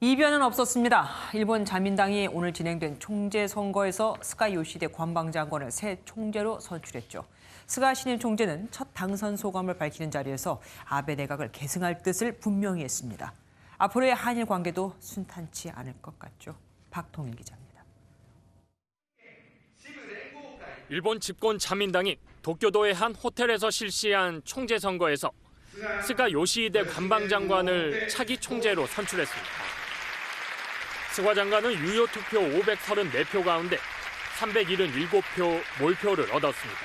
이변은 없었습니다. 일본 자민당이 오늘 진행된 총재 선거에서 스가 요시대 관방장관을 새 총재로 선출했죠. 스가 신임 총재는 첫 당선 소감을 밝히는 자리에서 아베 내각을 계승할 뜻을 분명히 했습니다. 앞으로의 한일 관계도 순탄치 않을 것 같죠. 박통일 기자입니다. 일본 집권 자민당이 도쿄도의 한 호텔에서 실시한 총재 선거에서 스가 요시히데 관방장관을 차기 총재로 선출했습니다. 스가 장관은 유효 투표 534표 가운데 377표 몰표를 얻었습니다.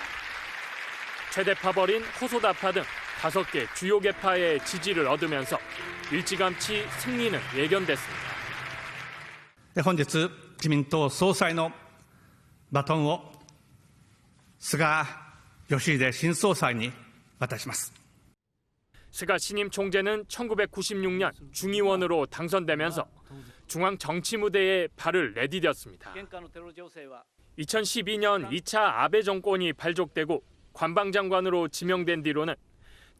최대파 벌인 호소다파 등 다섯 개 주요 계파의 지지를 얻으면서 일찌감치 승리는 예견됐습니다. で本日、自民党総裁のバトンを菅義偉新総裁に渡します。 스가 신임 총재는 1996년 중의원으로 당선되면서 중앙 정치 무대에 발을 내디뎠습니다. 2012년 2차 아베 정권이 발족되고 관방장관으로 지명된 뒤로는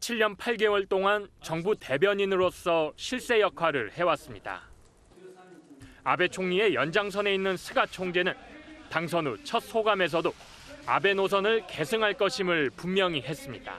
7년 8개월 동안 정부 대변인으로서 실세 역할을 해왔습니다. 아베 총리의 연장선에 있는 스가 총재는 당선 후 첫 소감에서도 아베 노선을 계승할 것임을 분명히 했습니다.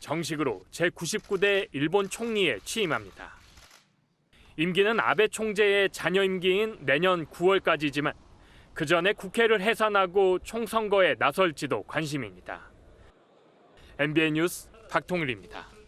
정식으로 제99대 일본 총리에 취임합니다. 임기는 아베 총재의 잔여 임기인 내년 9월까지지만 그 전에 국회를 해산하고 총선거에 나설지도 관심입니다. MBN 뉴스 박통일입니다.